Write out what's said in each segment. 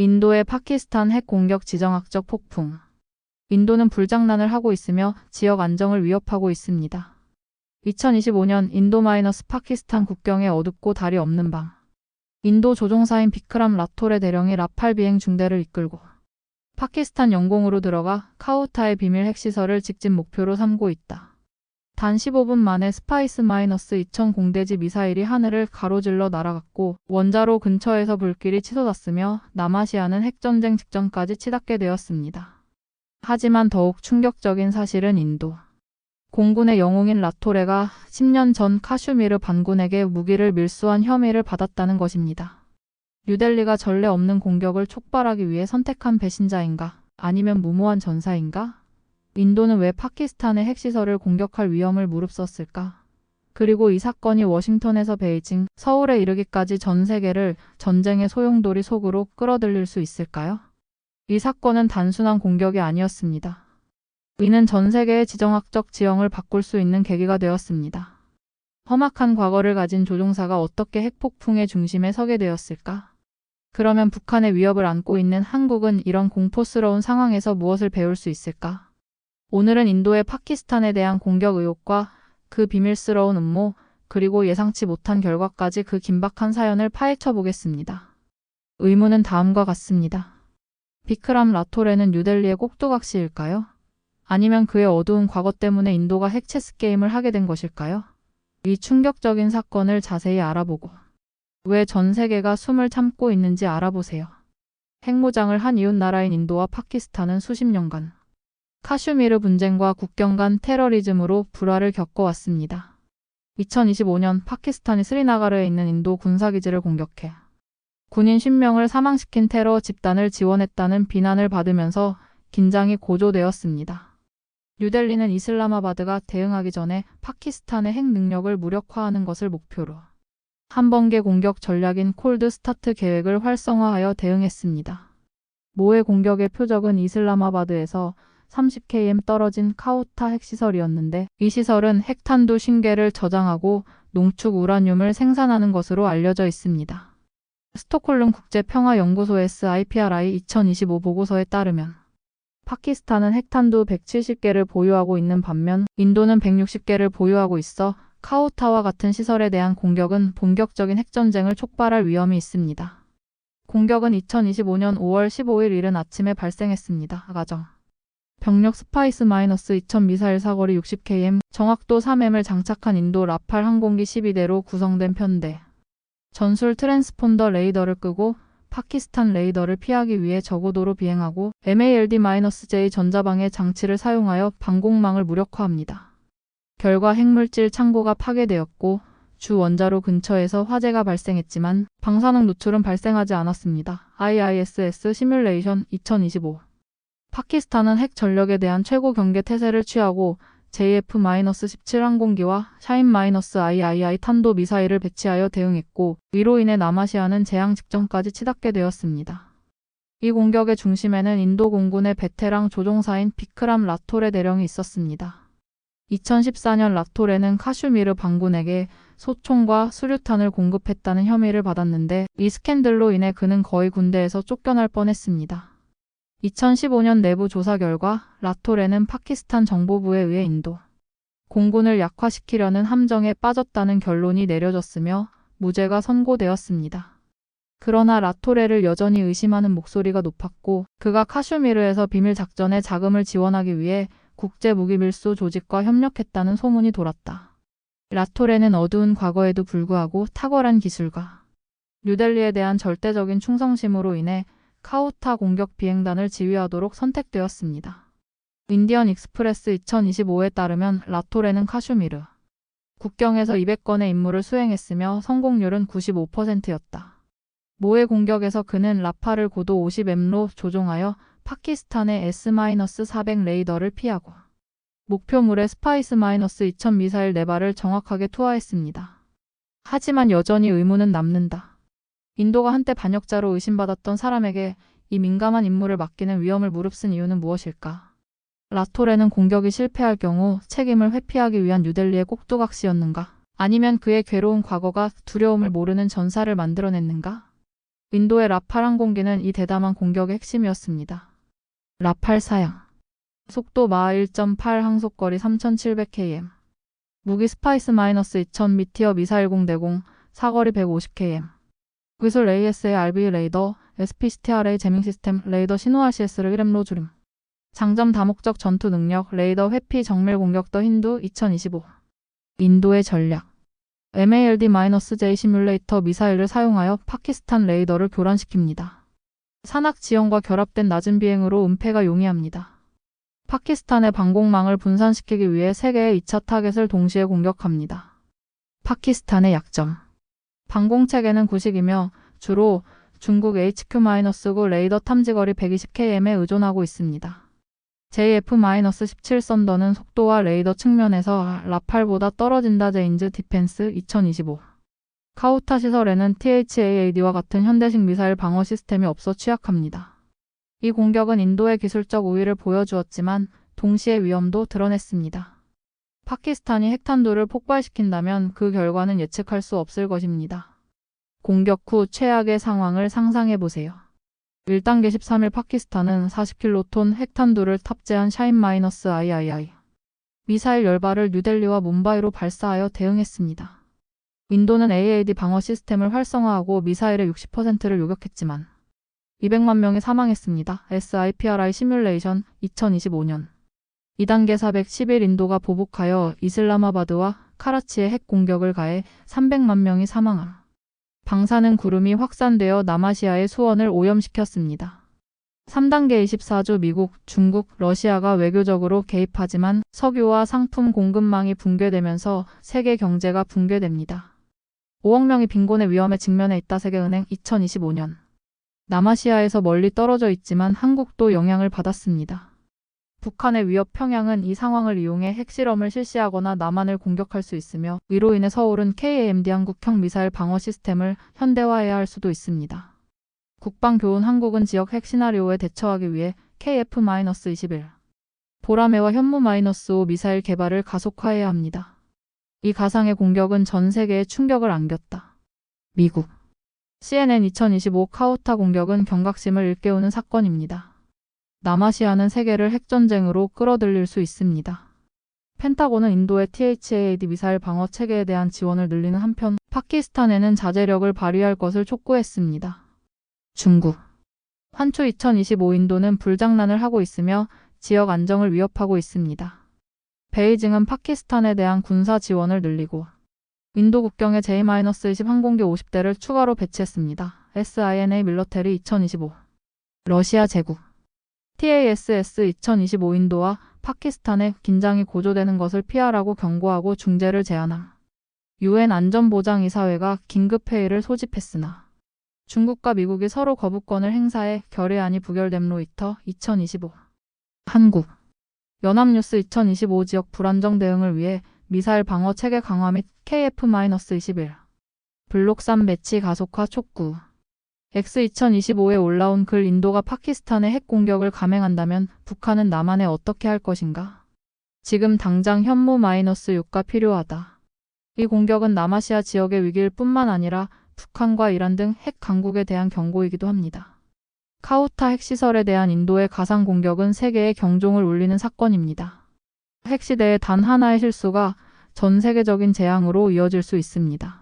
인도의 파키스탄 핵 공격 지정학적 폭풍. 인도는 불장난을 하고 있으며 지역 안정을 위협하고 있습니다. 2025년 인도 마이너스 파키스탄 국경에 어둡고 달이 없는 밤. 인도 조종사인 비크람 라토레 대령이 라팔 비행 중대를 이끌고 파키스탄 영공으로 들어가 카우타의 비밀 핵시설을 직진 목표로 삼고 있다. 단 15분 만에 스파이스 마이너스 2000 공대지 미사일이 하늘을 가로질러 날아갔고 원자로 근처에서 불길이 치솟았으며 남아시아는 핵전쟁 직전까지 치닫게 되었습니다. 하지만 더욱 충격적인 사실은 인도. 공군의 영웅인 라토레가 10년 전 카슈미르 반군에게 무기를 밀수한 혐의를 받았다는 것입니다. 뉴델리가 전례 없는 공격을 촉발하기 위해 선택한 배신자인가? 아니면 무모한 전사인가? 인도는 왜 파키스탄의 핵시설을 공격할 위험을 무릅썼을까? 그리고 이 사건이 워싱턴에서 베이징, 서울에 이르기까지 전 세계를 전쟁의 소용돌이 속으로 끌어들일 수 있을까요? 이 사건은 단순한 공격이 아니었습니다. 이는 전 세계의 지정학적 지형을 바꿀 수 있는 계기가 되었습니다. 험악한 과거를 가진 조종사가 어떻게 핵폭풍의 중심에 서게 되었을까? 그러면 북한의 위협을 안고 있는 한국은 이런 공포스러운 상황에서 무엇을 배울 수 있을까? 오늘은 인도의 파키스탄에 대한 공격 의혹과 그 비밀스러운 음모, 그리고 예상치 못한 결과까지 그 긴박한 사연을 파헤쳐 보겠습니다. 의문은 다음과 같습니다. 비크람 라토레는 뉴델리의 꼭두각시일까요? 아니면 그의 어두운 과거 때문에 인도가 핵체스 게임을 하게 된 것일까요? 이 충격적인 사건을 자세히 알아보고 왜 전 세계가 숨을 참고 있는지 알아보세요. 핵무장을 한 이웃 나라인 인도와 파키스탄은 수십 년간 카슈미르 분쟁과 국경 간 테러리즘으로 불화를 겪어왔습니다. 2025년 파키스탄이 스리나가르에 있는 인도 군사기지를 공격해 군인 10명을 사망시킨 테러 집단을 지원했다는 비난을 받으면서 긴장이 고조되었습니다. 뉴델리는 이슬라마바드가 대응하기 전에 파키스탄의 핵 능력을 무력화하는 것을 목표로 한 번개 공격 전략인 콜드 스타트 계획을 활성화하여 대응했습니다. 모의 공격의 표적은 이슬라마바드에서 30km 떨어진 카우타 핵시설이었는데 이 시설은 핵탄두 신계를 저장하고 농축 우라늄을 생산하는 것으로 알려져 있습니다. 스톡홀름 국제평화연구소 SIPRI 2025 보고서에 따르면 파키스탄은 핵탄두 170개를 보유하고 있는 반면 인도는 160개를 보유하고 있어 카우타와 같은 시설에 대한 공격은 본격적인 핵전쟁을 촉발할 위험이 있습니다. 공격은 2025년 5월 15일 이른 아침에 발생했습니다. 가정. 병력 스파이스 마이너스 2000 미사일 사거리 60km, 정확도 3m을 장착한 인도 라팔 항공기 12대로 구성된 편대. 전술 트랜스폰더 레이더를 끄고 파키스탄 레이더를 피하기 위해 저고도로 비행하고 MALD-J 전자방해 장치를 사용하여 방공망을 무력화합니다. 결과 핵물질 창고가 파괴되었고 주 원자로 근처에서 화재가 발생했지만 방사능 노출은 발생하지 않았습니다. IISS 시뮬레이션 2025 파키스탄은 핵 전력에 대한 최고 경계 태세를 취하고 JF-17 항공기와 샤인-II 탄도 미사일을 배치하여 대응했고 이로 인해 남아시아는 재앙 직전까지 치닫게 되었습니다. 이 공격의 중심에는 인도 공군의 베테랑 조종사인 비크람 라토레 대령이 있었습니다. 2014년 라토레는 카슈미르 반군에게 소총과 수류탄을 공급했다는 혐의를 받았는데 이 스캔들로 인해 그는 거의 군대에서 쫓겨날 뻔했습니다. 2015년 내부 조사 결과 라토레는 파키스탄 정보부에 의해 인도 공군을 약화시키려는 함정에 빠졌다는 결론이 내려졌으며 무죄가 선고되었습니다. 그러나 라토레를 여전히 의심하는 목소리가 높았고 그가 카슈미르에서 비밀 작전에 자금을 지원하기 위해 국제 무기 밀수 조직과 협력했다는 소문이 돌았다. 라토레는 어두운 과거에도 불구하고 탁월한 기술과 뉴델리에 대한 절대적인 충성심으로 인해 카우타 공격 비행단을 지휘하도록 선택되었습니다. 인디언 익스프레스 2025에 따르면 라토레는 카슈미르 국경에서 200건의 임무를 수행했으며 성공률은 95%였다. 모의 공격에서 그는 라파를 고도 50M로 조종하여 파키스탄의 S-400 레이더를 피하고 목표물의 스파이스-2000 미사일 4발을 정확하게 투하했습니다. 하지만 여전히 의문은 남는다. 인도가 한때 반역자로 의심받았던 사람에게 이 민감한 임무를 맡기는 위험을 무릅쓴 이유는 무엇일까? 라토레는 공격이 실패할 경우 책임을 회피하기 위한 뉴델리의 꼭두각시였는가? 아니면 그의 괴로운 과거가 두려움을 모르는 전사를 만들어냈는가? 인도의 라팔 항공기는 이 대담한 공격의 핵심이었습니다. 라팔 사양. 속도 마1.8 항속거리 3700km. 무기 스파이스 마이너스 2000 미티어 미사일 공대공 사거리 150km. 기술 AS의 RB 레이더, SPCTRA 제밍 시스템, 레이더 신호 RCS를 1M로 줄임. 장점 다목적 전투 능력, 레이더 회피 정밀 공격 더 힌두 2025. 인도의 전략. MALD-J 시뮬레이터 미사일을 사용하여 파키스탄 레이더를 교란시킵니다. 산악 지형과 결합된 낮은 비행으로 은폐가 용이합니다. 파키스탄의 방공망을 분산시키기 위해 세 개의 2차 타겟을 동시에 공격합니다. 파키스탄의 약점. 방공체계는 구식이며 주로 중국 HQ-9 레이더 탐지거리 120km에 의존하고 있습니다. JF-17 썬더는 속도와 레이더 측면에서 라팔보다 떨어진다 제인즈 디펜스 2025. 카우타 시설에는 THAAD와 같은 현대식 미사일 방어 시스템이 없어 취약합니다. 이 공격은 인도의 기술적 우위를 보여주었지만 동시에 위험도 드러냈습니다. 파키스탄이 핵탄두를 폭발시킨다면 그 결과는 예측할 수 없을 것입니다. 공격 후 최악의 상황을 상상해 보세요. 1단계 13일 파키스탄은 40킬로톤 핵탄두를 탑재한 샤인-III 미사일 열발을 뉴델리와 뭄바이로 발사하여 대응했습니다. 인도는 AAD 방어 시스템을 활성화하고 미사일의 60%를 요격했지만 200만 명이 사망했습니다. SIPRI 시뮬레이션 2025년 2단계 411 인도가 보복하여 이슬라마바드와 카라치에 핵 공격을 가해 300만 명이 사망함. 방사능 구름이 확산되어 남아시아의 수원을 오염시켰습니다. 3단계 24주 미국, 중국, 러시아가 외교적으로 개입하지만 석유와 상품 공급망이 붕괴되면서 세계 경제가 붕괴됩니다. 5억 명이 빈곤의 위험에 직면해 있다 세계은행 2025년. 남아시아에서 멀리 떨어져 있지만 한국도 영향을 받았습니다. 북한의 위협 평양은 이 상황을 이용해 핵실험을 실시하거나 남한을 공격할 수 있으며 이로 인해 서울은 KAMD 한국형 미사일 방어 시스템을 현대화해야 할 수도 있습니다. 국방교훈 한국은 지역 핵 시나리오에 대처하기 위해 KF-21 보라매와 현무-5 미사일 개발을 가속화해야 합니다. 이 가상의 공격은 전 세계에 충격을 안겼다. 미국 CNN 2025 카오타 공격은 경각심을 일깨우는 사건입니다. 남아시아는 세계를 핵전쟁으로 끌어들일 수 있습니다. 펜타곤은 인도의 THAAD 미사일 방어 체계에 대한 지원을 늘리는 한편 파키스탄에는 자제력을 발휘할 것을 촉구했습니다. 중국 환초 2025 인도는 불장난을 하고 있으며 지역 안정을 위협하고 있습니다. 베이징은 파키스탄에 대한 군사 지원을 늘리고 인도 국경에 J-20 항공기 50대를 추가로 배치했습니다. SINA 밀러테리 2025 러시아 제국 TASS 2025 인도와 파키스탄의 긴장이 고조되는 것을 피하라고 경고하고 중재를 제안함. 유엔 안전보장이사회가 긴급회의를 소집했으나 중국과 미국이 서로 거부권을 행사해 결의안이 부결됨 로이터 2025 한국. 연합뉴스 2025 지역 불안정 대응을 위해 미사일 방어 체계 강화 및 KF-21 블록 3 배치 가속화 촉구 X2025에 올라온 글 인도가 파키스탄의 핵 공격을 감행한다면 북한은 남한에 어떻게 할 것인가? 지금 당장 현무-6가 필요하다. 이 공격은 남아시아 지역의 위기일 뿐만 아니라 북한과 이란 등 핵 강국에 대한 경고이기도 합니다. 카우타 핵시설에 대한 인도의 가상 공격은 세계의 경종을 울리는 사건입니다. 핵시대의 단 하나의 실수가 전 세계적인 재앙으로 이어질 수 있습니다.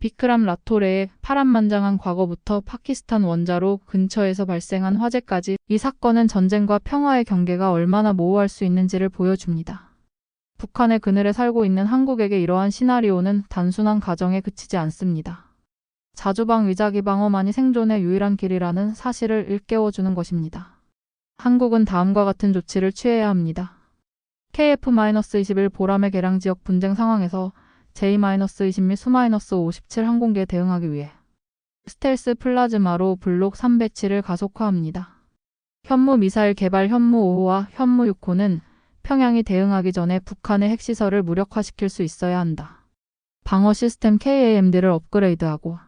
비크람 라토레의 파란만장한 과거부터 파키스탄 원자로 근처에서 발생한 화재까지 이 사건은 전쟁과 평화의 경계가 얼마나 모호할 수 있는지를 보여줍니다. 북한의 그늘에 살고 있는 한국에게 이러한 시나리오는 단순한 가정에 그치지 않습니다. 자주방 위자기 방어만이 생존의 유일한 길이라는 사실을 일깨워주는 것입니다. 한국은 다음과 같은 조치를 취해야 합니다. KF-21 보람의 개량 지역 분쟁 상황에서 J-20 및 수-57 항공기에 대응하기 위해 스텔스 플라즈마로 블록 3 배치를 가속화합니다. 현무 미사일 개발 현무 5호와 현무 6호는 평양이 대응하기 전에 북한의 핵시설을 무력화시킬 수 있어야 한다. 방어 시스템 KAMD를 업그레이드하고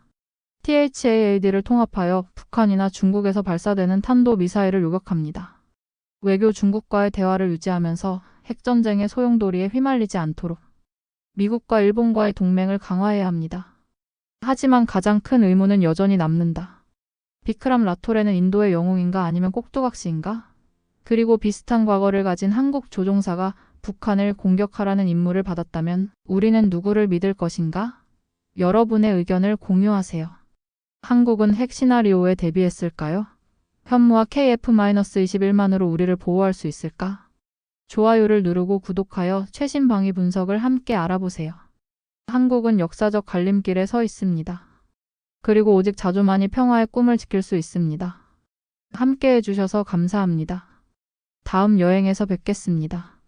THAAD를 통합하여 북한이나 중국에서 발사되는 탄도 미사일을 요격합니다. 외교 중국과의 대화를 유지하면서 핵전쟁의 소용돌이에 휘말리지 않도록 미국과 일본과의 동맹을 강화해야 합니다. 하지만 가장 큰 의문은 여전히 남는다. 비크람 라토레는 인도의 영웅인가 아니면 꼭두각시인가? 그리고 비슷한 과거를 가진 한국 조종사가 북한을 공격하라는 임무를 받았다면 우리는 누구를 믿을 것인가? 여러분의 의견을 공유하세요. 한국은 핵 시나리오에 대비했을까요? 현무와 KF-21만으로 우리를 보호할 수 있을까? 좋아요를 누르고 구독하여 최신 방위 분석을 함께 알아보세요. 한국은 역사적 갈림길에 서 있습니다. 그리고 오직 자주만이 평화의 꿈을 지킬 수 있습니다. 함께 해주셔서 감사합니다. 다음 여행에서 뵙겠습니다.